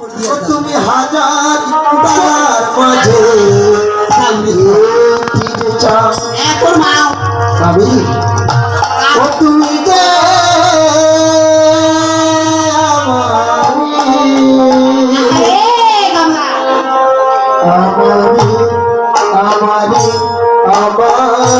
তুমি হাজার তারার মাঝে একটি যে চাও। এখন মাও। আমি? ও তুমি যে আমারি আমারি আমারি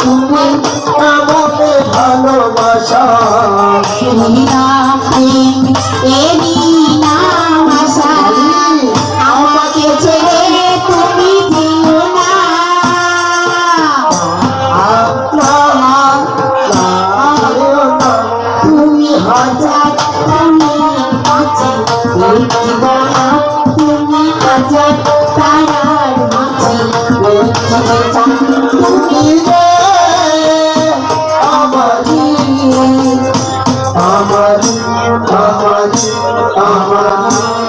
তুমি মনে ভালোবাসা। তেরি নাম প্রেম তেরি নাম আশা আমাকে ছেড়ে তুমি যেও না। তুমি হাজার তুমি তুমি তুমি আমার